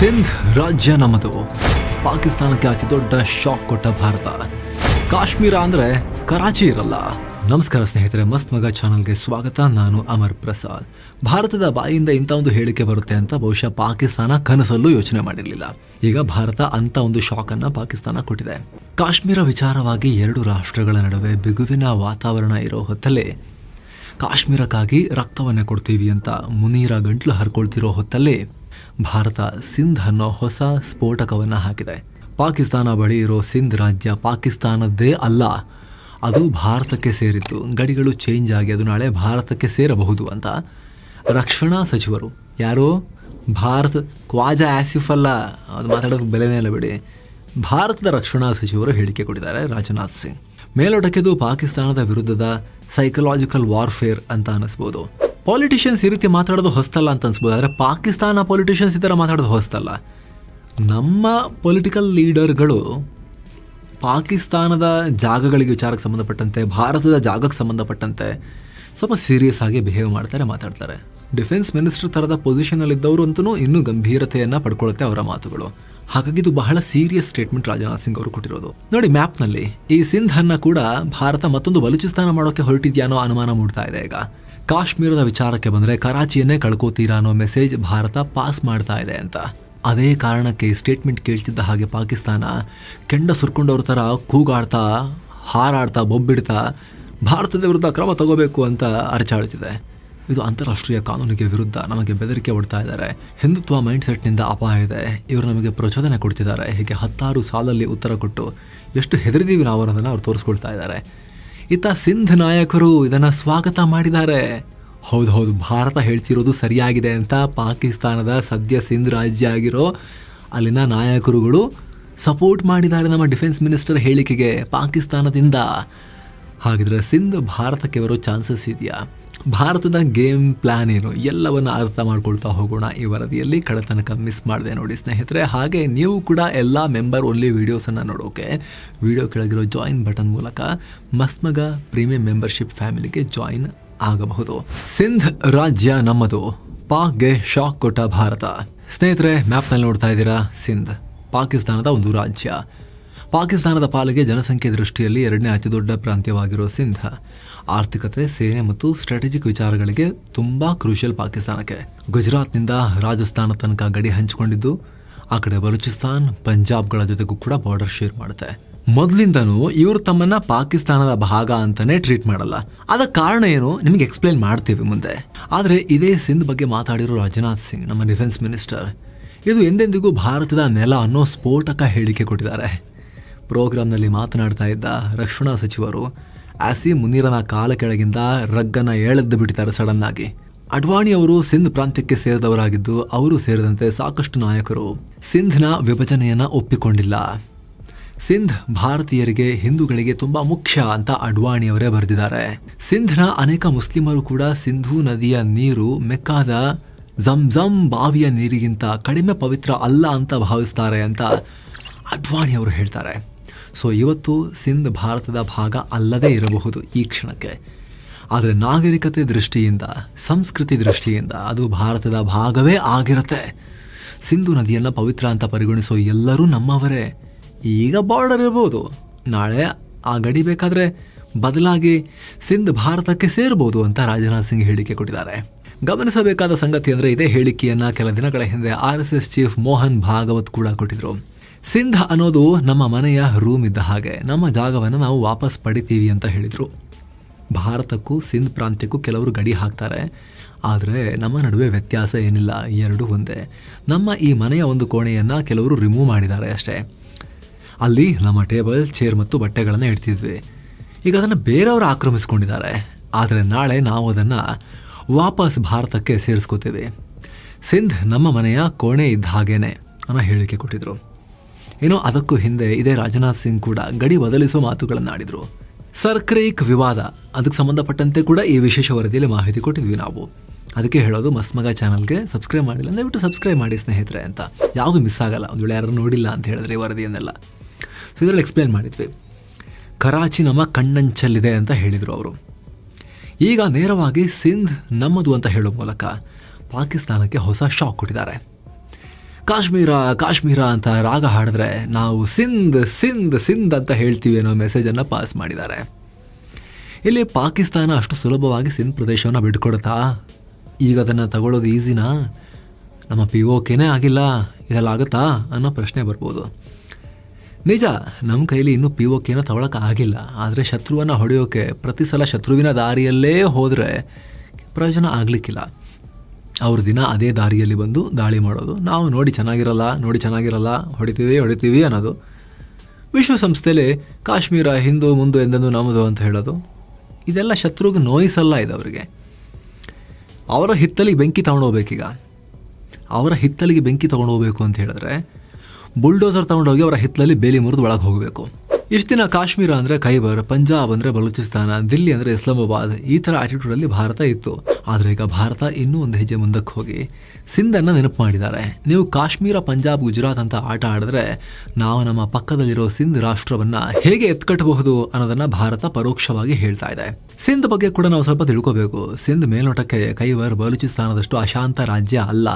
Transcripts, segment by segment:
ಸಿಂಧ್ ರಾಜ್ಯ ನಮ್ಮದು. ಪಾಕಿಸ್ತಾನಕ್ಕೆ ಅತಿ ದೊಡ್ಡ ಶಾಕ್ ಕೊಟ್ಟ ಭಾರತ. ಕಾಶ್ಮೀರ ಅಂದ್ರೆ ಕರಾಚಿ ಇರಲ್ಲ. ನಮಸ್ಕಾರ ಸ್ನೇಹಿತರೆ, ಮಸ್ತ್ ಮಗ ಚಾನಲ್ಗೆ ಸ್ವಾಗತ. ನಾನು ಅಮರ್ ಪ್ರಸಾದ್. ಭಾರತದ ಬಾಯಿಯಿಂದ ಇಂಥ ಒಂದು ಹೇಳಿಕೆ ಬರುತ್ತೆ ಅಂತ ಬಹುಶಃ ಪಾಕಿಸ್ತಾನ ಕನಸಲ್ಲೂ ಯೋಚನೆ ಮಾಡಿರಲಿಲ್ಲ. ಈಗ ಭಾರತ ಅಂತ ಒಂದು ಶಾಕ್ ಅನ್ನ ಪಾಕಿಸ್ತಾನ ಕೊಟ್ಟಿದೆ. ಕಾಶ್ಮೀರ ವಿಚಾರವಾಗಿ ಎರಡು ರಾಷ್ಟ್ರಗಳ ನಡುವೆ ಬಿಗುವಿನ ವಾತಾವರಣ ಇರೋ ಹೊತ್ತಲ್ಲೇ ಕಾಶ್ಮೀರಕ್ಕಾಗಿ ರಕ್ತವನ್ನೇ ಕೊಡ್ತೀವಿ ಅಂತ ಮುನೀರ ಗಂಟ್ಲು ಹರ್ಕೊಳ್ತಿರೋ ಹೊತ್ತಲ್ಲೇ ಭಾರತ ಸಿಂಧ್ ಅನ್ನೋ ಹೊಸ ಸ್ಫೋಟಕವನ್ನು ಹಾಕಿದೆ. ಪಾಕಿಸ್ತಾನ ಬಳಿ ಇರೋ ಸಿಂಧ್ ರಾಜ್ಯ ಪಾಕಿಸ್ತಾನದ್ದೇ ಅಲ್ಲ. ಅದು ಭಾರತಕ್ಕೆ ಸೇರಿತ್ತು ಗಡಿಗಳು ಚೇಂಜ್ ಆಗಿ ಅದು ನಾಳೆ ಭಾರತಕ್ಕೆ ಸೇರಬಹುದು ಅಂತ. ರಕ್ಷಣಾ ಸಚಿವರು. ಯಾರು? ಭಾರತ ಕ್ವಾಜಾ ಆಸಿಫ್ ಅಲ್ಲ. ಅದು ಮಾತಾಡೋದು ಬೆಲೆನೇ ಇಲ್ಲ ಬಿಡಿ. ಭಾರತದ ರಕ್ಷಣಾ ಸಚಿವರು ಹೇಳಿಕೆ ಕೊಟ್ಟಿದ್ದಾರೆ ರಾಜನಾಥ್ ಸಿಂಗ್. ಮೇಲೋಟಕ್ಕೆದು ಪಾಕಿಸ್ತಾನದ ವಿರುದ್ಧದ ಸೈಕಲಾಜಿಕಲ್ ವಾರ್ಫೇರ್ ಅಂತ ಅನಿಸ್ಬೋದು ಪಾಲಿಟಿಷಿಯನ್ಸ್ ಈ ರೀತಿ ಮಾತಾಡೋದು ಹೊಸ್ತಲ್ಲ ಅಂತ ಅನ್ಸ್ಬೋದು. ಆದರೆ ಪಾಕಿಸ್ತಾನ ಪಾಲಿಟಿಷಿಯನ್ಸ್ ಈ ಥರ ಮಾತಾಡೋದು ಹೊಸ್ತಲ್ಲ. ನಮ್ಮ ಪೊಲಿಟಿಕಲ್ ಲೀಡರ್ಗಳು ಪಾಕಿಸ್ತಾನದ ಜಾಗಗಳಿಗೆ ವಿಚಾರಕ್ಕೆ ಸಂಬಂಧಪಟ್ಟಂತೆ, ಭಾರತದ ಜಾಗಕ್ಕೆ ಸಂಬಂಧಪಟ್ಟಂತೆ ಸ್ವಲ್ಪ ಸೀರಿಯಸ್ ಆಗಿ ಬಿಹೇವ್ ಮಾಡ್ತಾರೆ, ಮಾತಾಡ್ತಾರೆ. ಡಿಫೆನ್ಸ್ ಮಿನಿಸ್ಟರ್ ಥರದ ಪೊಸಿಷನಲ್ಲಿದ್ದವರು ಅಂತೂ ಇನ್ನೂ ಗಂಭೀರತೆಯನ್ನು ಪಡ್ಕೊಳ್ಳುತ್ತೆ ಅವರ ಮಾತುಗಳು. ಹಾಗಾಗಿ ಇದು ಬಹಳ ಸೀರಿಯಸ್ ಸ್ಟೇಟ್ಮೆಂಟ್ ರಾಜನಾಥ್ ಸಿಂಗ್ ಅವರು ಕೊಟ್ಟಿರೋದು. ನೋಡಿ ಮ್ಯಾಪ್ನಲ್ಲಿ ಈ ಸಿಂಧ್ ಅನ್ನ ಕೂಡ ಭಾರತ ಮತ್ತೊಂದು ಬಲೂಚಿಸ್ತಾನ ಮಾಡೋಕೆ ಹೊರಟಿದ್ಯಾನೋ ಅನುಮಾನ ಮೂಡ್ತಾ ಇದೆ ಈಗ. ಕಾಶ್ಮೀರದ ವಿಚಾರಕ್ಕೆ ಬಂದರೆ ಕರಾಚಿಯನ್ನೇ ಕಳ್ಕೋತೀರಾ ಅನ್ನೋ ಮೆಸೇಜ್ ಭಾರತ ಪಾಸ್ ಮಾಡ್ತಾ ಇದೆ ಅಂತ. ಅದೇ ಕಾರಣಕ್ಕೆ ಸ್ಟೇಟ್ಮೆಂಟ್ ಕೇಳ್ತಿದ್ದ ಹಾಗೆ ಪಾಕಿಸ್ತಾನ ಕೆಂಡ ಸುರ್ಕೊಂಡವ್ರ ಥರ ಕೂಗಾಡ್ತಾ, ಹಾರಾಡ್ತಾ, ಬೊಬ್ಬಿಡ್ತಾ ಭಾರತದ ವಿರುದ್ಧ ಕ್ರಮ ತಗೋಬೇಕು ಅಂತ ಅರಚಾಡ್ತಿದೆ ಇದು ಅಂತಾರಾಷ್ಟ್ರೀಯ ಕಾನೂನಿಗೆ ವಿರುದ್ಧ ನಮಗೆ ಬೆದರಿಕೆ ಒಡ್ತಾ ಇದ್ದಾರೆ. ಹಿಂದುತ್ವ ಮೈಂಡ್ ಸೆಟ್ನಿಂದ ಅಪಾಯ ಇದೆ. ಇವರು ನಮಗೆ ಪ್ರಚೋದನೆ ಕೊಡ್ತಿದ್ದಾರೆ. ಹೀಗೆ ಹತ್ತಾರು ಸಾಲಲ್ಲಿ ಉತ್ತರ ಕೊಟ್ಟು ಎಷ್ಟು ಹೆದರಿದೀವಿ ನಾವು ಅನ್ನೋದನ್ನು ಅವ್ರು ತೋರಿಸ್ಕೊಳ್ತಾ ಇದ್ದಾರೆ. ಇತ್ತ ಸಿಂಧ್ ನಾಯಕರು ಇದನ್ನು ಸ್ವಾಗತ ಮಾಡಿದ್ದಾರೆ. ಹೌದು ಹೌದು, ಭಾರತ ಹೇಳ್ತಿರೋದು ಸರಿಯಾಗಿದೆ ಅಂತ ಪಾಕಿಸ್ತಾನದ ಸದ್ಯ ಸಿಂಧ್ ರಾಜ್ಯ ಆಗಿರೋ ಅಲ್ಲಿನ ನಾಯಕರುಗಳು ಸಪೋರ್ಟ್ ಮಾಡಿದ್ದಾರೆ ನಮ್ಮ ಡಿಫೆನ್ಸ್ ಮಿನಿಸ್ಟರ್ ಹೇಳಿಕೆಗೆ ಪಾಕಿಸ್ತಾನದಿಂದ. ಹಾಗಿದ್ರೆ ಸಿಂಧ್ ಭಾರತಕ್ಕೆ ಬರೋ ಚಾನ್ಸಸ್ ಇದೆಯಾ? ಭಾರತದ ಗೇಮ್ ಪ್ಲಾನ್ ಏನು? ಎಲ್ಲವನ್ನು ಅರ್ಥ ಮಾಡ್ಕೊಳ್ತಾ ಹೋಗೋಣ ಈ ವರದಿಯಲ್ಲಿ. ಕಡತನಕ ಮಿಸ್ ಮಾಡಿದೆ ನೋಡಿ ಸ್ನೇಹಿತರೆ. ಹಾಗೆ ನೀವು ಕೂಡ ಎಲ್ಲ ಮೆಂಬರ್ ಓನ್ಲಿ ವೀಡಿಯೋಸನ್ನು ನೋಡೋಕೆ ವಿಡಿಯೋ ಕೆಳಗಿರೋ ಜಾಯಿನ್ ಬಟನ್ ಮೂಲಕ ಮಸ್ಮಗ ಪ್ರೀಮಿಯಂ ಮೆಂಬರ್ಶಿಪ್ ಫ್ಯಾಮಿಲಿಗೆ ಜಾಯಿನ್ ಆಗಬಹುದು. ಸಿಂಧ್ ರಾಜ್ಯ ನಮ್ಮದು. ಪಾಕ್ಗೆ ಶಾಕ್ ಕೊಟ್ಟ ಭಾರತ. ಸ್ನೇಹಿತರೆ, ಮ್ಯಾಪ್ನಲ್ಲಿ ನೋಡ್ತಾ ಇದ್ದೀರಾ? ಸಿಂಧ್, ಪಾಕಿಸ್ತಾನದ ಒಂದು ರಾಜ್ಯ. ಪಾಕಿಸ್ತಾನದ ಪಾಲಿಗೆ ಜನಸಂಖ್ಯೆ ದೃಷ್ಟಿಯಲ್ಲಿ ಎರಡನೇ ಅತಿ ದೊಡ್ಡ ಪ್ರಾಂತ್ಯವಾಗಿರೋ ಸಿಂಧ. ಆರ್ಥಿಕತೆ, ಸೇನೆ ಮತ್ತು ಸ್ಟ್ರಾಟಜಿಕ್ ವಿಚಾರಗಳಿಗೆ ತುಂಬಾ ಕ್ರೂಷಿಯಲ್ ಪಾಕಿಸ್ತಾನಕ್ಕೆ. ಗುಜರಾತ್ನಿಂದ ರಾಜಸ್ಥಾನ ತನಕ ಗಡಿ ಹಂಚಿಕೊಂಡಿದ್ದು, ಆ ಕಡೆ ಬಲೂಚಿಸ್ತಾನ್, ಪಂಜಾಬ್ಗಳ ಜೊತೆಗೂ ಕೂಡ ಬಾರ್ಡರ್ ಶೇರ್ ಮಾಡುತ್ತೆ. ಮೊದಲಿಂದನೂ ಇವರು ತಮ್ಮನ್ನ ಪಾಕಿಸ್ತಾನದ ಭಾಗ ಅಂತಾನೆ ಟ್ರೀಟ್ ಮಾಡಲ್ಲ. ಅದ ಕಾರಣ ಏನು? ನಿಮಗೆ ಎಕ್ಸ್ಪ್ಲೈನ್ ಮಾಡ್ತೀವಿ ಮುಂದೆ. ಆದರೆ ಇದೇ ಸಿಂಧ್ ಬಗ್ಗೆ ಮಾತಾಡಿರೋ ರಾಜನಾಥ್ ಸಿಂಗ್, ನಮ್ಮ ಡಿಫೆನ್ಸ್ ಮಿನಿಸ್ಟರ್ ಇದು ಎಂದೆಂದಿಗೂ ಭಾರತದ ನೆಲ ಅನ್ನೋ ಸ್ಫೋಟಕ ಹೇಳಿಕೆ ಕೊಟ್ಟಿದ್ದಾರೆ. ಪ್ರೋಗ್ರಾಂನಲ್ಲಿ ಮಾತನಾಡ್ತಾ ಇದ್ದ ರಕ್ಷಣಾ ಸಚಿವರು ಆಸಿ ಮುನೀರನ ಕಾಲ ಕೆಳಗಿಂದ ರಗ್ಗನ ಎಳೆದ್ದು ಬಿಡ್ತಾರೆ ಸಡನ್ ಆಗಿ. ಅಡ್ವಾಣಿ ಅವರು ಸಿಂಧ್ ಪ್ರಾಂತ್ಯಕ್ಕೆ ಸೇರಿದವರಾಗಿದ್ದು ಅವರು ಸೇರಿದಂತೆ ಸಾಕಷ್ಟು ನಾಯಕರು. ಸಿಂಧ್ನ ವಿಭಜನೆಯನ್ನ ಒಪ್ಪಿಕೊಂಡಿಲ್ಲ. ಸಿಂಧ್ ಭಾರತೀಯರಿಗೆ ಹಿಂದೂಗಳಿಗೆ ತುಂಬಾ ಮುಖ್ಯ ಅಂತ ಅಡ್ವಾಣಿಯವರೇ ಬರೆದಿದ್ದಾರೆ. ಸಿಂಧ್ನ ಅನೇಕ ಮುಸ್ಲಿಮರು ಕೂಡ ಸಿಂಧೂ ನದಿಯ ನೀರು ಮೆಕ್ಕಾದ ಜಮ್ ಬಾವಿಯ ನೀರಿಗಿಂತ ಕಡಿಮೆ ಪವಿತ್ರ ಅಲ್ಲ ಅಂತ ಭಾವಿಸ್ತಾರೆ ಅಂತ ಅಡ್ವಾಣಿ ಅವರು ಹೇಳ್ತಾರೆ. ಸೊ ಇವತ್ತು ಸಿಂಧ್ ಭಾರತದ ಭಾಗ ಅಲ್ಲದೇ ಇರಬಹುದು ಈ ಕ್ಷಣಕ್ಕೆ. ಆದರೆ ನಾಗರಿಕತೆ ದೃಷ್ಟಿಯಿಂದ, ಸಂಸ್ಕೃತಿ ದೃಷ್ಟಿಯಿಂದ ಅದು ಭಾರತದ ಭಾಗವೇ ಆಗಿರುತ್ತೆ. ಸಿಂಧು ನದಿಯನ್ನು ಪವಿತ್ರ ಅಂತ ಪರಿಗಣಿಸೋ ಎಲ್ಲರೂ ನಮ್ಮವರೇ. ಈಗ ಬಾರ್ಡರ್ ಇರ್ಬೋದು. ನಾಳೆ ಆ ಗಡಿ ಬೇಕಾದರೆ ಬದಲಾಗಿ ಸಿಂಧ್ ಭಾರತಕ್ಕೆ ಸೇರ್ಬೋದು ಅಂತ ರಾಜನಾಥ್ ಸಿಂಗ್ ಹೇಳಿಕೆ ಕೊಟ್ಟಿದ್ದಾರೆ. ಗಮನಿಸಬೇಕಾದ ಸಂಗತಿ ಅಂದರೆ ಇದೇ ಹೇಳಿಕೆಯನ್ನು ಕೆಲ ದಿನಗಳ ಹಿಂದೆ R S S chief Mohan Bhagwat ಕೂಡ ಕೊಟ್ಟಿದ್ರು. ಸಿಂಧ್ ಅನ್ನೋದು ನಮ್ಮ ಮನೆಯ ರೂಮ್ ಇದ್ದ ಹಾಗೆ, ನಮ್ಮ ಜಾಗವನ್ನು ನಾವು ವಾಪಸ್ ಪಡಿತೀವಿ ಅಂತ ಹೇಳಿದರು. ಭಾರತಕ್ಕೂ ಸಿಂಧ್ ಪ್ರಾಂತ್ಯಕ್ಕೂ ಕೆಲವರು ಗಡಿ ಹಾಕ್ತಾರೆ. ಆದರೆ ನಮ್ಮ ನಡುವೆ ವ್ಯತ್ಯಾಸ ಏನಿಲ್ಲ, ಎರಡೂ ಒಂದೇ. ನಮ್ಮ ಈ ಮನೆಯ ಒಂದು ಕೋಣೆಯನ್ನು ಕೆಲವರು ರಿಮೂವ್ ಮಾಡಿದ್ದಾರೆ ಅಷ್ಟೇ. ಅಲ್ಲಿ ನಮ್ಮ ಟೇಬಲ್ ಚೇರ್ ಮತ್ತು ಬಟ್ಟೆಗಳನ್ನು ಇಡ್ತಿದ್ವಿ. ಈಗ ಅದನ್ನು ಬೇರೆಯವರು ಆಕ್ರಮಿಸ್ಕೊಂಡಿದ್ದಾರೆ. ಆದರೆ ನಾಳೆ ನಾವು ಅದನ್ನು ವಾಪಸ್ ಭಾರತಕ್ಕೆ ಸೇರಿಸ್ಕೋತೀವಿ. ಸಿಂಧ್ ನಮ್ಮ ಮನೆಯ ಕೋಣೆ ಇದ್ದ ಹಾಗೇನೆ ಅನ್ನೋ ಹೇಳಿಕೆ ಕೊಟ್ಟಿದ್ರು. ಏನೋ ಅದಕ್ಕೂ ಹಿಂದೆ ಇದೇ ರಾಜನಾಥ್ ಸಿಂಗ್ ಕೂಡ ಗಡಿ ಬದಲಿಸುವ ಮಾತುಗಳನ್ನು ಆಡಿದರು. ಸರ್ಕ್ರೇಕ್ ವಿವಾದ, ಅದಕ್ಕೆ ಸಂಬಂಧಪಟ್ಟಂತೆ ಕೂಡ ಈ ವಿಶೇಷ ವರದಿಯಲ್ಲಿ ಮಾಹಿತಿ ಕೊಟ್ಟಿದ್ವಿ ನಾವು. ಅದಕ್ಕೆ ಹೇಳೋದು ಮಸ್ಮಗ ಚಾನಲ್ಗೆ ಸಬ್ಸ್ಕ್ರೈಬ್ ಮಾಡಿಲ್ಲ, ದಯವಿಟ್ಟು ಸಬ್ಸ್ಕ್ರೈಬ್ ಮಾಡಿ ಸ್ನೇಹಿತರೆ ಅಂತ. ಯಾವುದು ಮಿಸ್ ಆಗಲ್ಲ, ಒಂದು ವೇಳೆ ಯಾರು ನೋಡಿಲ್ಲ ಅಂತ ಹೇಳಿದ್ರೆ ಈ ವರದಿಯನ್ನೆಲ್ಲ. ಸೊ ಇದರಲ್ಲಿ ಎಕ್ಸ್ಪ್ಲೇನ್ ಮಾಡಿದ್ವಿ. ಕರಾಚಿ ನಮ್ಮ ಕಣ್ಣಂಚಲ್ಲಿದೆ ಅಂತ ಹೇಳಿದರು ಅವರು. ಈಗ ನೇರವಾಗಿ ಸಿಂಧ್ ನಮ್ಮದು ಅಂತ ಹೇಳೋ ಮೂಲಕ ಪಾಕಿಸ್ತಾನಕ್ಕೆ ಹೊಸ ಶಾಕ್ ಕೊಟ್ಟಿದ್ದಾರೆ. ಕಾಶ್ಮೀರ ಕಾಶ್ಮೀರ ಅಂತ ರಾಗ ಹಾಡಿದ್ರೆ ನಾವು ಸಿಂಧ್ ಸಿಂಧ್ ಸಿಂಧ್ ಅಂತ ಹೇಳ್ತೀವಿ ಅನ್ನೋ ಮೆಸೇಜನ್ನು ಪಾಸ್ ಮಾಡಿದ್ದಾರೆ. ಇಲ್ಲಿ ಪಾಕಿಸ್ತಾನ ಅಷ್ಟು ಸುಲಭವಾಗಿ ಸಿಂಧ್ ಪ್ರದೇಶವನ್ನು ಬಿಟ್ಕೊಡುತ್ತಾ? ಈಗ ಅದನ್ನು ತಗೊಳ್ಳೋದು ಈಸಿನಾ? ನಮ್ಮ ಪಿ ಓಕೆನೇ ಆಗಿಲ್ಲ, ಇದೆಲ್ಲ ಆಗುತ್ತಾ? ಅನ್ನೋ ಪ್ರಶ್ನೆ ಬರ್ಬೋದು. ನಿಜ ನಮ್ಮ ಕೈಲಿ ಇನ್ನೂ ಪಿ ಓಕೆನ ಆಗಿಲ್ಲ. ಆದರೆ ಶತ್ರುವನ್ನು ಹೊಡೆಯೋಕೆ ಪ್ರತಿ ಸಲ ಶತ್ರುವಿನ ದಾರಿಯಲ್ಲೇ ಹೋದರೆ ಪ್ರಯೋಜನ ಆಗಲಿಕ್ಕಿಲ್ಲ. ಅವ್ರ ದಿನ ಅದೇ ದಾರಿಯಲ್ಲಿ ಬಂದು ದಾಳಿ ಮಾಡೋದು. ನಾವು ನೋಡಿ ಚೆನ್ನಾಗಿರಲ್ಲ ನೋಡಿ ಚೆನ್ನಾಗಿರಲ್ಲ, ಹೊಡಿತೀವಿ ಹೊಡಿತೀವಿ ಅನ್ನೋದು. ವಿಶ್ವಸಂಸ್ಥೆಯಲ್ಲಿ ಕಾಶ್ಮೀರ, ಹಿಂದೂ, ಮುಂದು ಎಂದೆಂದು ನಮ್ಮದು ಅಂತ ಹೇಳೋದು. ಇದೆಲ್ಲ ಶತ್ರುಗೆ ನೋಯಿಸಲ್ಲ ಇದು ಅವರಿಗೆ. ಅವರ ಹಿತ್ತಲಿಗೆ ಬೆಂಕಿ ತಗೊಂಡೋಗ್ಬೇಕೀಗ ಅವರ ಹಿತ್ತಲಿಗೆ ಬೆಂಕಿ ತಗೊಂಡೋಗ್ಬೇಕು ಅಂತ ಹೇಳಿದ್ರೆ ಬುಲ್ಡೋಸರ್ ತಗೊಂಡೋಗಿ ಅವರ ಹಿತ್ತಲಲ್ಲಿ ಬೇಲಿ ಮುರಿದು ಒಳಗೆ ಹೋಗಬೇಕು. ಇಷ್ಟು ದಿನ ಕಾಶ್ಮೀರ ಅಂದರೆ ಖೈಬರ್, ಪಂಜಾಬ್ ಅಂದರೆ ಬಲೂಚಿಸ್ತಾನ, ದಿಲ್ಲಿ ಅಂದರೆ ಇಸ್ಲಾಮಾಬಾದ್ ಈ ಥರ ಆಟಿಟ್ಯೂಡಲ್ಲಿ ಭಾರತ ಇತ್ತು. ಆದರೆ ಈಗ ಭಾರತ ಇನ್ನೂ ಒಂದು ಹೆಜ್ಜೆ ಮುಂದಕ್ಕೆ ಹೋಗಿ ಸಿಂಧನ್ನು ನೆನಪು ಮಾಡಿದ್ದಾರೆ. ನೀವು ಕಾಶ್ಮೀರ, ಪಂಜಾಬ್, ಗುಜರಾತ್ ಅಂತ ಆಟ ಆಡಿದ್ರೆ ನಾವು ನಮ್ಮ ಪಕ್ಕದಲ್ಲಿರೋ ಸಿಂಧ್ ರಾಷ್ಟ್ರವನ್ನ ಹೇಗೆ ಎತ್ಕಟ್ಟಬಹುದು ಅನ್ನೋದನ್ನು ಭಾರತ ಪರೋಕ್ಷವಾಗಿ ಹೇಳ್ತಾ ಇದೆ. ಸಿಂಧ್ ಬಗ್ಗೆ ಕೂಡ ನಾವು ಸ್ವಲ್ಪ ತಿಳ್ಕೋಬೇಕು. ಸಿಂಧ್ ಮೇಲ್ನೋಟಕ್ಕೆ ಕೈವರ್ ಬಲೂಚಿಸ್ತಾನದಷ್ಟು ಅಶಾಂತ ರಾಜ್ಯ ಅಲ್ಲ.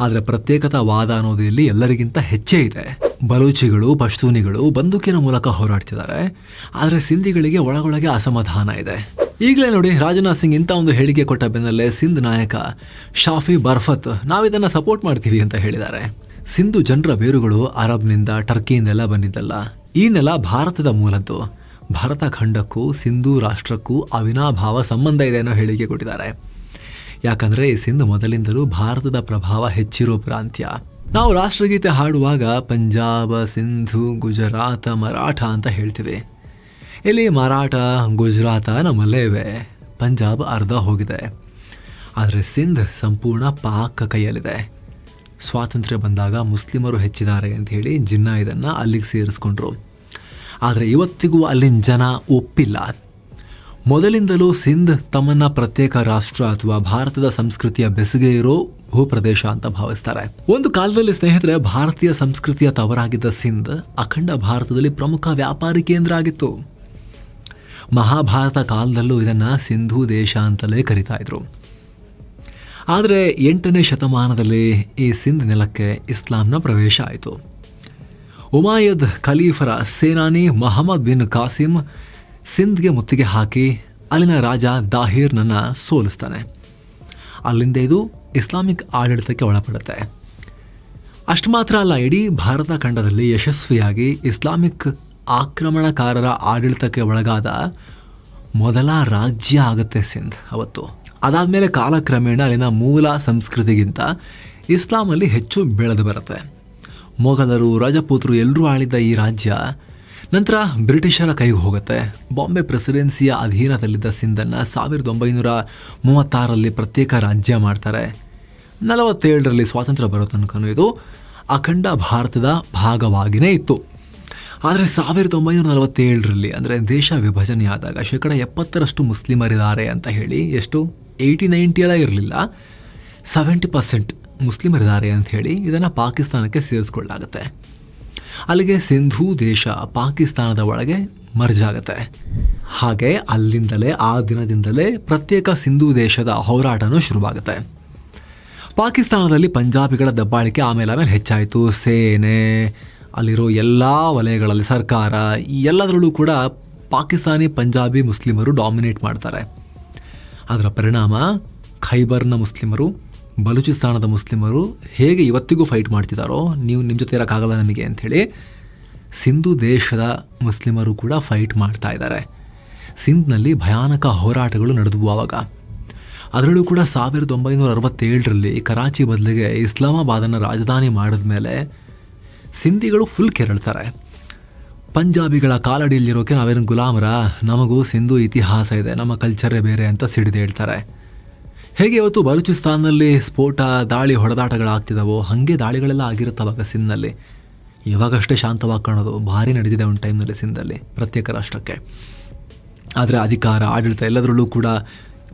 ಆದರೆ ಪ್ರತ್ಯೇಕತಾವಾದ ಅನ್ನೋದು ಇಲ್ಲಿ ಎಲ್ಲರಿಗಿಂತ ಹೆಚ್ಚೇ ಇದೆ. ಬಲೂಚಿಗಳು, ಪಶ್ತೂನಿಗಳು ಬಂದೂಕಿನ ಮೂಲಕ ಹೋರಾಡ್ತಿದ್ದಾರೆ. ಆದರೆ ಸಿಂಧಿಗಳಿಗೆ ಒಳಗೊಳಗೆ ಅಸಮಾಧಾನ ಇದೆ. ಈಗಲೇ ನೋಡಿ ರಾಜನಾಥ್ ಸಿಂಗ್ ಇಂಥ ಒಂದು ಹೇಳಿಕೆ ಕೊಟ್ಟ ಬೆನ್ನಲ್ಲೇ ಸಿಂಧ್ ನಾಯಕ ಶಾಫಿ ಬರ್ಫತ್, ನಾವಿದನ್ನು ಸಪೋರ್ಟ್ ಮಾಡ್ತೀವಿ ಅಂತ ಹೇಳಿದ್ದಾರೆ. ಸಿಂಧು ಜನರ ಬೇರುಗಳು ಅರಬ್ನಿಂದ ಟರ್ಕಿಯಿಂದೆಲ್ಲ ಬಂದಿದ್ದಲ್ಲ. ಈ ನೆಲ ಭಾರತದ ಮೂಲದ್ದು. ಭಾರತ ಖಂಡಕ್ಕೂ, ಸಿಂಧು ರಾಷ್ಟ್ರಕ್ಕೂ ಅವಿನಾಭಾವ ಸಂಬಂಧ ಇದೆ ಅನ್ನೋ ಹೇಳಿಕೆ ಕೊಟ್ಟಿದ್ದಾರೆ. ಯಾಕಂದ್ರೆ ಸಿಂಧ್ ಮೊದಲಿಂದಲೂ ಭಾರತದ ಪ್ರಭಾವ ಹೆಚ್ಚಿರೋ ಪ್ರಾಂತ್ಯ. ನಾವು ರಾಷ್ಟ್ರಗೀತೆ ಹಾಡುವಾಗ ಪಂಜಾಬ, ಸಿಂಧು, ಗುಜರಾತ, ಮರಾಠ ಅಂತ ಹೇಳ್ತೀವಿ. ಇಲ್ಲಿ ಮರಾಠ, ಗುಜರಾತ ನಮ್ಮಲ್ಲೇ ಇವೆ. ಪಂಜಾಬ್ ಅರ್ಧ ಹೋಗಿದೆ. ಆದರೆ ಸಿಂಧ್ ಸಂಪೂರ್ಣ ಪಾಕ ಕೈಯಲ್ಲಿದೆ. ಸ್ವಾತಂತ್ರ್ಯ ಬಂದಾಗ ಮುಸ್ಲಿಮರು ಹೆಚ್ಚಿದ್ದಾರೆ ಅಂತ ಹೇಳಿ ಜಿನ್ನಾ ಇದನ್ನು ಅಲ್ಲಿಗೆ ಸೇರಿಸ್ಕೊಂಡ್ರು. ಆದರೆ ಇವತ್ತಿಗೂ ಅಲ್ಲಿನ ಜನ ಒಪ್ಪಿಲ್ಲ. ಮೊದಲಿಂದಲೂ ಸಿಂಧ್ ತಮ್ಮನ್ನ ಪ್ರತ್ಯೇಕ ರಾಷ್ಟ್ರ ಅಥವಾ ಭಾರತದ ಸಂಸ್ಕೃತಿಯ ಬೆಸುಗೆ ಇರೋ ಭೂಪ್ರದೇಶ ಅಂತ ಭಾವಿಸ್ತಾರೆ. ಒಂದು ಕಾಲದಲ್ಲಿ ಸ್ನೇಹಿತರೆ, ಭಾರತೀಯ ಸಂಸ್ಕೃತಿಯ ತವರಾಗಿದ್ದ ಸಿಂಧ್ ಅಖಂಡ ಭಾರತದಲ್ಲಿ ಪ್ರಮುಖ ವ್ಯಾಪಾರಿ ಕೇಂದ್ರ ಆಗಿತ್ತು. ಮಹಾಭಾರತ ಕಾಲದಲ್ಲೂ ಇದನ್ನ ಸಿಂಧೂ ದೇಶ ಅಂತಲೇ ಕರಿತಾ ಇದ್ರು. ಆದರೆ ಎಂಟನೇ ಶತಮಾನದಲ್ಲಿ ಈ ಸಿಂಧ್ ನೆಲಕ್ಕೆ ಇಸ್ಲಾಂನ ಪ್ರವೇಶ ಆಯಿತು. ಉಮಾಯದ್ ಖಲೀಫರ ಸೇನಾನಿ ಮಹಮ್ಮದ್ ಬಿನ್ ಕಾಸಿಂ ಸಿಂಧ್ಗೆ ಮುತ್ತಿಗೆ ಹಾಕಿ ಅಲ್ಲಿನ ರಾಜ ದಾಹಿರ್ನನ್ನ ಸೋಲಿಸ್ತಾನೆ. ಅಲ್ಲಿಂದ ಇದು ಇಸ್ಲಾಮಿಕ್ ಆಡಳಿತಕ್ಕೆ ಒಳಪಡುತ್ತೆ. ಅಷ್ಟು ಮಾತ್ರ ಅಲ್ಲ, ಇಡೀ ಭಾರತ ಖಂಡದಲ್ಲಿ ಯಶಸ್ವಿಯಾಗಿ ಇಸ್ಲಾಮಿಕ್ ಆಕ್ರಮಣಕಾರರ ಆಡಳಿತಕ್ಕೆ ಒಳಗಾದ ಮೊದಲ ರಾಜ್ಯ ಆಗುತ್ತೆ ಸಿಂಧ್ ಅವತ್ತು. ಅದಾದಮೇಲೆ ಕಾಲಕ್ರಮೇಣ ಅಲ್ಲಿನ ಮೂಲ ಸಂಸ್ಕೃತಿಗಿಂತ ಇಸ್ಲಾಮಲ್ಲಿ ಹೆಚ್ಚು ಬೆಳೆದು ಬರುತ್ತೆ. ಮೊಘಲರು, ರಜಪೂತರು ಎಲ್ಲರೂ ಆಳಿದ್ದ ಈ ರಾಜ್ಯ ನಂತರ ಬ್ರಿಟಿಷರ ಕೈಗೆ ಹೋಗುತ್ತೆ. ಬಾಂಬೆ ಪ್ರೆಸಿಡೆನ್ಸಿಯ ಅಧೀನದಲ್ಲಿದ್ದ ಸಿಂಧನ್ನು ಸಾವಿರದ ಒಂಬೈನೂರ ಮೂವತ್ತಾರಲ್ಲಿ ಪ್ರತ್ಯೇಕ ರಾಜ್ಯ ಮಾಡ್ತಾರೆ. ನಲವತ್ತೇಳರಲ್ಲಿ ಸ್ವಾತಂತ್ರ್ಯ ಬರೋ ತನಕನೂ ಇದು ಅಖಂಡ ಭಾರತದ ಭಾಗವಾಗಿಯೇ ಇತ್ತು. ಆದರೆ ಸಾವಿರದ ಒಂಬೈನೂರ ನಲವತ್ತೇಳರಲ್ಲಿ ಅಂದರೆ ದೇಶ ವಿಭಜನೆ ಆದಾಗ ಶೇಕಡ ಎಪ್ಪತ್ತರಷ್ಟು ಮುಸ್ಲಿಮರಿದ್ದಾರೆ ಅಂತ ಹೇಳಿ ಎಷ್ಟು? ಏಯ್ಟಿ ನೈಂಟಿ ಎಲ್ಲ ಇರಲಿಲ್ಲ. ಸೆವೆಂಟಿ ಪರ್ಸೆಂಟ್ ಮುಸ್ಲಿಮರಿದ್ದಾರೆ ಅಂತ ಹೇಳಿ ಇದನ್ನು ಪಾಕಿಸ್ತಾನಕ್ಕೆ ಸೇರಿಸ್ಕೊಳ್ಳಾಗುತ್ತೆ ಅಲ್ಲಿಗೆ ಸಿಂಧೂ ದೇಶ ಪಾಕಿಸ್ತಾನದ ಒಳಗೆ ಮರ್ಜ್ ಆಗುತ್ತೆ. ಹಾಗೆ ಅಲ್ಲಿಂದಲೇ ಆ ದಿನದಿಂದಲೇ ಪ್ರತ್ಯೇಕ ಸಿಂಧೂ ದೇಶದ ಹೋರಾಟನೂ ಶುರುವಾಗುತ್ತೆ. ಪಾಕಿಸ್ತಾನದಲ್ಲಿ ಪಂಜಾಬಿಗಳ ದಬ್ಬಾಳಿಕೆ ಆಮೇಲೆ ಆಮೇಲೆ ಹೆಚ್ಚಾಯಿತು. ಸೇನೆ, ಅಲ್ಲಿರೋ ಎಲ್ಲ ವಲಯಗಳಲ್ಲಿ ಸರ್ಕಾರ ಎಲ್ಲದರಲ್ಲೂ ಕೂಡ ಪಾಕಿಸ್ತಾನಿ, ಪಂಜಾಬಿ ಮುಸ್ಲಿಮರು ಡಾಮಿನೇಟ್ ಮಾಡ್ತಾರೆ. ಅದರ ಪರಿಣಾಮ, ಖೈಬರ್ನ ಮುಸ್ಲಿಮರು ಬಲೂಚಿಸ್ತಾನದ ಮುಸ್ಲಿಮರು ಹೇಗೆ ಇವತ್ತಿಗೂ ಫೈಟ್ ಮಾಡ್ತಿದ್ದಾರೋ ನೀವು ನಿಮ್ಮ ಜೊತೆ ಇರೋಕ್ಕಾಗಲ್ಲ ನಮಗೆ ಅಂಥೇಳಿ ಸಿಂಧು ದೇಶದ ಮುಸ್ಲಿಮರು ಕೂಡ ಫೈಟ್ ಮಾಡ್ತಾ ಇದ್ದಾರೆ. ಸಿಂಧ್ನಲ್ಲಿ ಭಯಾನಕ ಹೋರಾಟಗಳು ನಡೆದವು ಆವಾಗ. ಅದರಲ್ಲೂ ಕೂಡ ಸಾವಿರದ ಒಂಬೈನೂರ ಅರವತ್ತೇಳರಲ್ಲಿ ಕರಾಚಿ ಬದಲಿಗೆ ಇಸ್ಲಾಮಾಬಾದನ್ನು ರಾಜಧಾನಿ ಮಾಡಿದ ಮೇಲೆ ಸಿಂಧಿಗಳು ಫುಲ್ ಕೆರಳ್ತಾರೆ. ಪಂಜಾಬಿಗಳ ಕಾಲಡಿಯಲ್ಲಿರೋಕೆ ನಾವೇನು ಗುಲಾಮರ? ನಮಗೂ ಸಿಂಧು ಇತಿಹಾಸ ಇದೆ, ನಮ್ಮ ಕಲ್ಚರೇ ಬೇರೆ ಅಂತ ಸಿಡಿದು ಹೇಳ್ತಾರೆ. ಹೇಗೆ ಇವತ್ತು ಬಲೂಚಿಸ್ತಾನ್ನಲ್ಲಿ ಸ್ಫೋಟ, ದಾಳಿ ಹೊಡೆದಾಟಗಳಾಗ್ತಿದ್ದಾವೋ ಹಾಗೆ ದಾಳಿಗಳೆಲ್ಲ ಆಗಿರುತ್ತವಾಗ ಸಿನ್ನಲ್ಲಿ. ಇವಾಗಷ್ಟೇ ಶಾಂತವಾಗಿ ಕಾಣೋದು ಭಾರಿ ನಡೆದಿದೆ ಒಂದು ಟೈಮ್ನಲ್ಲಿ ಸಿನ್ನಲ್ಲಿ, ಪ್ರತ್ಯೇಕ ರಾಷ್ಟ್ರಕ್ಕೆ. ಆದರೆ ಅಧಿಕಾರ, ಆಡಳಿತ ಎಲ್ಲದರಲ್ಲೂ ಕೂಡ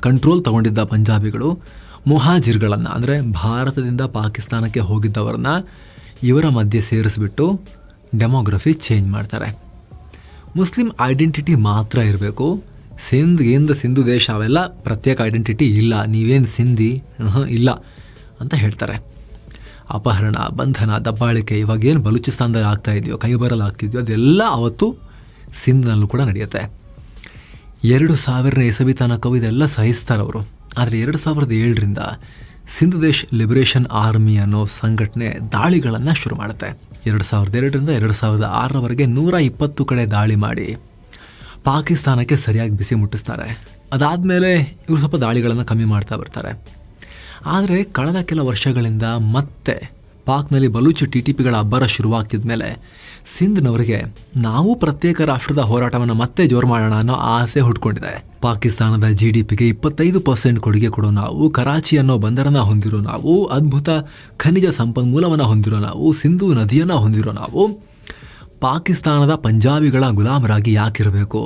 ಕಂಟ್ರೋಲ್ ತಗೊಂಡಿದ್ದ ಪಂಜಾಬಿಗಳು, ಮುಹಾಜಿರ್ಗಳನ್ನು, ಅಂದರೆ ಭಾರತದಿಂದ ಪಾಕಿಸ್ತಾನಕ್ಕೆ ಹೋಗಿದ್ದವರನ್ನ ಇವರ ಮಧ್ಯೆ ಸೇರಿಸ್ಬಿಟ್ಟು ಡೆಮೋಗ್ರಫಿ ಚೇಂಜ್ ಮಾಡ್ತಾರೆ. ಮುಸ್ಲಿಂ ಐಡೆಂಟಿಟಿ ಮಾತ್ರ ಇರಬೇಕು ಸಿಂಧ್ ಗಿಂದ್ ಸಿಂಧು ದೇಶ ಅವೆಲ್ಲ ಪ್ರತ್ಯೇಕ ಐಡೆಂಟಿಟಿ ಇಲ್ಲ. ನೀವೇನು ಸಿಂಧಿ? ಇಲ್ಲ ಅಂತ ಹೇಳ್ತಾರೆ. ಅಪಹರಣ, ಬಂಧನ, ದಬ್ಬಾಳಿಕೆ ಇವಾಗ ಏನು ಬಲೂಚಿಸ್ತಾನದಲ್ಲಿ ಆಗ್ತಾ ಇದೆಯೋ ಕೈಬರಲ್ಲಿ ಆಗ್ತಿದೆಯೋ, ಅದೆಲ್ಲ ಅವತ್ತು ಸಿಂಧ್ನಲ್ಲೂ ಕೂಡ ನಡೆಯುತ್ತೆ. ಎರಡು ಸಾವಿರ ಎಸಬಿ ತನಕವು ಇದೆಲ್ಲ ಸಹಿಸ್ತಾರೆ ಅವರು ಆದರೆ ಎರಡು ಸಾವಿರದ ಏಳರಿಂದ ಸಿಂಧು ದೇಶ್ ಲಿಬರೇಷನ್ ಆರ್ಮಿ ಅನ್ನೋ ಸಂಘಟನೆ ದಾಳಿಗಳನ್ನು ಶುರು ಮಾಡುತ್ತೆ. ಎರಡು ಸಾವಿರದ ಎರಡರಿಂದ ಎರಡು ಸಾವಿರದ ಆರರವರೆಗೆ ನೂರ ಇಪ್ಪತ್ತು ಕಡೆ ದಾಳಿ ಮಾಡಿ ಪಾಕಿಸ್ತಾನಕ್ಕೆ ಸರಿಯಾಗಿ ಬಿಸಿ ಮುಟ್ಟಿಸ್ತಾರೆ. ಅದಾದಮೇಲೆ ಇವರು ಸ್ವಲ್ಪ ದಾಳಿಗಳನ್ನು ಕಮ್ಮಿ ಮಾಡ್ತಾ ಬರ್ತಾರೆ. ಆದರೆ ಕಳೆದ ಕೆಲ ವರ್ಷಗಳಿಂದ ಮತ್ತೆ ಪಾಕ್ನಲ್ಲಿ ಬಲೂಚ್ ಟಿ ಟಿ ಪಿಗಳ ಅಬ್ಬರ ಶುರುವಾಗ್ತಿದ ಮೇಲೆ ಸಿಂಧ್ನವರಿಗೆ ನಾವು ಪ್ರತ್ಯೇಕ ರಾಷ್ಟ್ರದ ಹೋರಾಟವನ್ನು ಮತ್ತೆ ಜೋರು ಮಾಡೋಣ ಅನ್ನೋ ಆಸೆ ಹುಟ್ಕೊಂಡಿದೆ. ಪಾಕಿಸ್ತಾನದ ಜಿ ಡಿ ಪಿಗೆ ಇಪ್ಪತ್ತೈದು ಪರ್ಸೆಂಟ್ ಕೊಡುಗೆ ಕೊಡೋ ನಾವು, ಕರಾಚಿ ಅನ್ನೋ ಬಂದರನ್ನು ಹೊಂದಿರೋ ನಾವು, ಅದ್ಭುತ ಖನಿಜ ಸಂಪನ್ಮೂಲವನ್ನು ಹೊಂದಿರೋ ನಾವು, ಸಿಂಧೂ ನದಿಯನ್ನು ಹೊಂದಿರೋ ನಾವು ಪಾಕಿಸ್ತಾನದ ಪಂಜಾಬಿಗಳ ಗುಲಾಮರಾಗಿ ಯಾಕಿರಬೇಕು?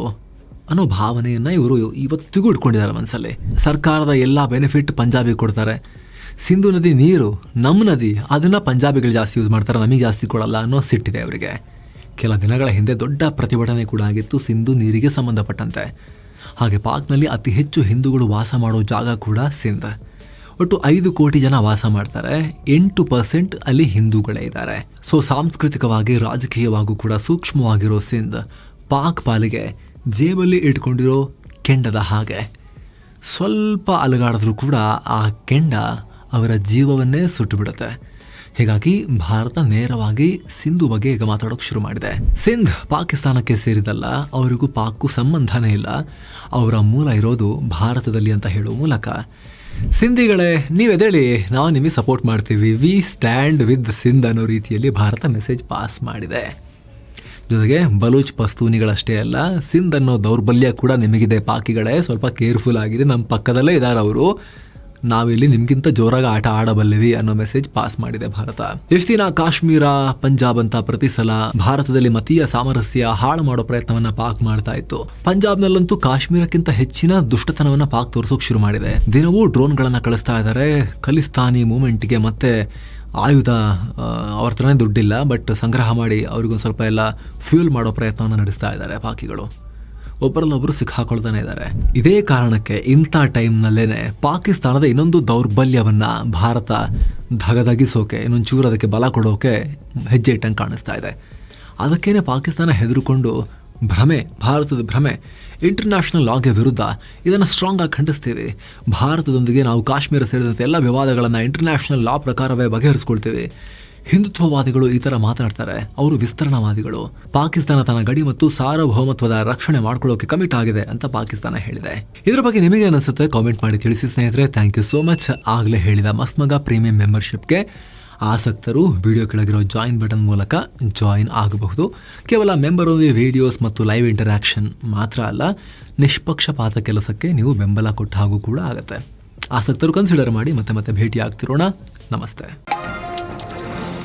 ಅನ್ನೋ ಭಾವನೆಯನ್ನು ಇವರು ಇವತ್ತಿಗೂ ಇಟ್ಕೊಂಡಿದ್ದಾರೆ ಮನಸ್ಸಲ್ಲಿ ಸರ್ಕಾರದ ಎಲ್ಲ ಬೆನಿಫಿಟ್ ಪಂಜಾಬಿ ಕೊಡ್ತಾರೆ. ಸಿಂಧು ನದಿ ನೀರು ನಮ್ಮ ನದಿ, ಅದನ್ನು ಪಂಜಾಬಿಗಳು ಜಾಸ್ತಿ ಯೂಸ್ ಮಾಡ್ತಾರೆ, ನಮಗೆ ಜಾಸ್ತಿ ಕೊಡಲ್ಲ ಅನ್ನೋ ಸಿಟ್ಟಿದೆ ಅವರಿಗೆ. ಕೆಲ ದಿನಗಳ ಹಿಂದೆ ದೊಡ್ಡ ಪ್ರತಿಭಟನೆ ಕೂಡ ಆಗಿತ್ತು ಸಿಂಧು ನೀರಿಗೆ ಸಂಬಂಧಪಟ್ಟಂತೆ. ಹಾಗೆ ಪಾಕ್ನಲ್ಲಿ ಅತಿ ಹೆಚ್ಚು ಹಿಂದೂಗಳು ವಾಸ ಮಾಡೋ ಜಾಗ ಕೂಡ ಸಿಂಧ್. ಒಟ್ಟು ಐದು ಕೋಟಿ ಜನ ವಾಸ ಮಾಡ್ತಾರೆ. ಎಂಟು ಪರ್ಸೆಂಟ್ ಅಲ್ಲಿ ಹಿಂದೂಗಳೇ ಇದ್ದಾರೆ. ಸೊ ಸಾಂಸ್ಕೃತಿಕವಾಗಿ, ರಾಜಕೀಯವಾಗೂ ಕೂಡ ಸೂಕ್ಷ್ಮವಾಗಿರೋ ಸಿಂಧ್ ಪಾಕ್ ಪಾಲಿಗೆ ಜೇಬಲ್ಲಿ ಇಟ್ಕೊಂಡಿರೋ ಕೆಂಡದ ಹಾಗೆ. ಸ್ವಲ್ಪ ಅಲುಗಾಡಿದ್ರೂ ಕೂಡ ಆ ಕೆಂಡ ಅವರ ಜೀವವನ್ನೇ ಸುಟ್ಟು ಬಿಡುತ್ತೆ ಹೀಗಾಗಿ ಭಾರತ ನೇರವಾಗಿ ಸಿಂಧು ಬಗ್ಗೆ ಈಗ ಮಾತಾಡೋಕೆ ಶುರು ಮಾಡಿದೆ. ಸಿಂಧ್ ಪಾಕಿಸ್ತಾನಕ್ಕೆ ಸೇರಿದಲ್ಲ, ಅವರಿಗೂ ಪಾಕ್ಗೂ ಸಂಬಂಧನೇ ಇಲ್ಲ. ಅವರ ಮೂಲ ಇರೋದು ಭಾರತದಲ್ಲಿ ಅಂತ ಹೇಳುವ ಮೂಲಕ. ಸಿಂಧಿಗಳೇ ನೀವು ಎದೇಳಿ ನಾವು ನಿಮಗೆ ಸಪೋರ್ಟ್ ಮಾಡ್ತೀವಿ. ವಿ ಸ್ಟ್ಯಾಂಡ್ ವಿತ್ ಸಿಂಧ್ ಅನ್ನೋ ರೀತಿಯಲ್ಲಿ ಭಾರತ ಮೆಸೇಜ್ ಪಾಸ್ ಮಾಡಿದೆ. ಜೊತೆಗೆ ಬಲೂಚ್ ಪಸ್ತೂನಿಗಳಷ್ಟೇ ಅಲ್ಲ ಸಿಂಧ್ ಅನ್ನೋ ದೌರ್ಬಲ್ಯ ಕೂಡ ನಿಮಗಿದೆ ಪಾಕಿಗಳೇ. ಸ್ವಲ್ಪ ಕೇರ್ಫುಲ್ ಆಗಿದೆ ನಮ್ಮ ಪಕ್ಕದಲ್ಲೇ ಇದ್ದಾರೆ ಅವರು. ನಾವಿಲ್ಲಿ ನಿಮ್ಗಿಂತ ಜೋರಾಗಿ ಆಟ ಆಡಬಲ್ಲಿವಿ ಅನ್ನೋ ಮೆಸೇಜ್ ಪಾಸ್ ಮಾಡಿದೆ ಭಾರತ. ಎಷ್ಟು ದಿನ ಕಾಶ್ಮೀರ, ಪಂಜಾಬ್ ಅಂತ ಪ್ರತಿ ಸಲ ಭಾರತದಲ್ಲಿ ಮತೀಯ ಸಾಮರಸ್ಯ ಹಾಳು ಮಾಡೋ ಪ್ರಯತ್ನವನ್ನ ಪಾಕ್ ಮಾಡ್ತಾ ಇತ್ತು. ಪಂಜಾಬ್ನಲ್ಲಂತೂ ಕಾಶ್ಮೀರಕ್ಕಿಂತ ಹೆಚ್ಚಿನ ದುಷ್ಟತನವನ್ನ ಪಾಕ್ ತೋರಿಸೋಕೆ ಶುರು ಮಾಡಿದೆ. ದಿನವೂ ಡ್ರೋನ್ಗಳನ್ನ ಕಳಿಸ್ತಾ ಇದ್ದಾರೆ ಖಲಿಸ್ತಾನಿ ಮೂಮೆಂಟ್ಗೆ ಮತ್ತೆ ಆಯುಧ ಅವ್ರ ಹತ್ರನೇ ದುಡ್ಡಿಲ್ಲ, ಬಟ್ ಸಂಗ್ರಹ ಮಾಡಿ ಅವ್ರಿಗೊಂದು ಸ್ವಲ್ಪ ಎಲ್ಲ ಫ್ಯೂಲ್ ಮಾಡೋ ಪ್ರಯತ್ನವನ್ನು ನಡೆಸ್ತಾ ಇದ್ದಾರೆ ಪಾಕಿಗಳು. ಒಬ್ಬರಲ್ಲೊಬ್ಬರು ಸಿಕ್ಕಾಕೊಳ್ತಾನೆ ಇದ್ದಾರೆ ಇದೇ ಕಾರಣಕ್ಕೆ ಇಂಥ ಟೈಮ್ನಲ್ಲೇನೆ ಪಾಕಿಸ್ತಾನದ ಇನ್ನೊಂದು ದೌರ್ಬಲ್ಯವನ್ನ ಭಾರತ ಧಗಧಗಿಸೋಕೆ, ಇನ್ನೊಂಚೂರು ಅದಕ್ಕೆ ಬಲ ಕೊಡೋಕೆ ಹೆಜ್ಜೆ ಇಟ್ಟಂಗೆ ಕಾಣಿಸ್ತಾ ಇದೆ. ಅದಕ್ಕೇನೆ ಪಾಕಿಸ್ತಾನ ಹೆದರುಕೊಂಡು ಭ್ರಮೆ, ಭಾರತದ ಭ್ರಮೆ ಇಂಟರ್ನ್ಯಾಷನಲ್ ಲಾಗೆ ವಿರುದ್ಧ ಇದನ್ನು ಸ್ಟ್ರಾಂಗ್ ಆಗಿ ಖಂಡಿಸ್ತೀವಿ. ಭಾರತದೊಂದಿಗೆ ನಾವು ಕಾಶ್ಮೀರ ಸೇರಿದಂತೆ ಎಲ್ಲ ವಿವಾದಗಳನ್ನು ಇಂಟರ್ನ್ಯಾಷನಲ್ ಲಾ ಪ್ರಕಾರವೇ ಬಗೆಹರಿಸ್ಕೊಳ್ತೀವಿ. ಹಿಂದುತ್ವವಾದಿಗಳು ಈ ಥರ ಮಾತನಾಡ್ತಾರೆ. ಅವರು ವಿಸ್ತರಣವಾದಿಗಳು. ಪಾಕಿಸ್ತಾನ ತನ್ನ ಗಡಿ ಮತ್ತು ಸಾರ್ವಭೌಮತ್ವದ ರಕ್ಷಣೆ ಮಾಡ್ಕೊಳ್ಳೋಕೆ ಕಮಿಟ್ ಆಗಿದೆ ಅಂತ ಪಾಕಿಸ್ತಾನ ಹೇಳಿದೆ. ಇದ್ರ ಬಗ್ಗೆ ನಿಮಗೆ ಅನಿಸುತ್ತೆ ಕಾಮೆಂಟ್ ಮಾಡಿ ತಿಳಿಸಿ ಸ್ನೇಹಿತರೆ. ಥ್ಯಾಂಕ್ ಯು ಸೋ ಮಚ್ ಆಗಲೇ ಹೇಳಿದ ಮಸ್ಮಗ ಪ್ರೀಮಿಯಂ ಮೆಂಬರ್ಶಿಪ್ಗೆ ಆಸಕ್ತರು ವಿಡಿಯೋ ಕೆಳಗಿರೋ ಜಾಯಿನ್ ಬಟನ್ ಮೂಲಕ ಜಾಯಿನ್ ಆಗಬಹುದು. ಕೇವಲ ಮೆಂಬರ್ ಓನ್ಲಿ ವಿಡಿಯೋಸ್ ಮತ್ತು ಲೈವ್ ಇಂಟರಾಕ್ಷನ್ ಮಾತ್ರ ಅಲ್ಲ, ನಿಷ್ಪಕ್ಷಪಾತ ಕೆಲಸಕ್ಕೆ ನೀವು ಬೆಂಬಲ ಕೊಟ್ಟ ಹಾಗೂ ಕೂಡ ಆಗುತ್ತೆ. ಆಸಕ್ತರು ಕನ್ಸಿಡರ್ ಮಾಡಿ ಮತ್ತೆ ಮತ್ತೆ ಭೇಟಿ ಆಗ್ತಿರೋಣ ನಮಸ್ತೆ.